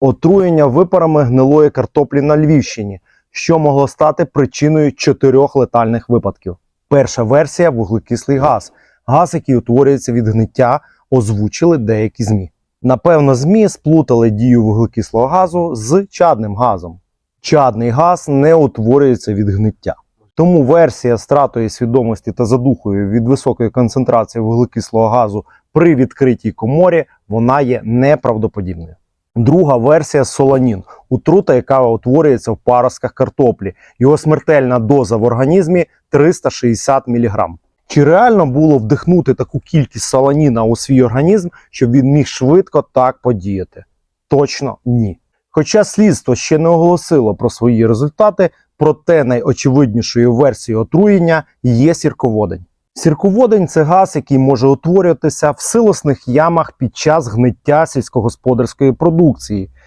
Отруєння випарами гнилої картоплі на Львівщині, що могло стати причиною чотирьох летальних випадків. Перша версія вуглекислий газ, газ, який утворюється від гниття, озвучили деякі ЗМІ. Напевно, ЗМІ сплутали дію вуглекислого газу з чадним газом. Чадний газ не утворюється від гниття. Тому версія стратою свідомості та задухою від високої концентрації вуглекислого газу при відкритій коморі вона є неправдоподібною. Друга версія соланін утрута, яка утворюється в паростках картоплі. Його смертельна доза в організмі 360 мг. Чи реально було вдихнути таку кількість соланіна у свій організм, щоб він міг швидко так подіяти? Точно ні. Хоча слідство ще не оголосило про свої результати, проте найочевиднішою версією отруєння є сірководень. Сірководень це газ, який може утворюватися в силосних ямах під час гниття сільськогосподарської продукції.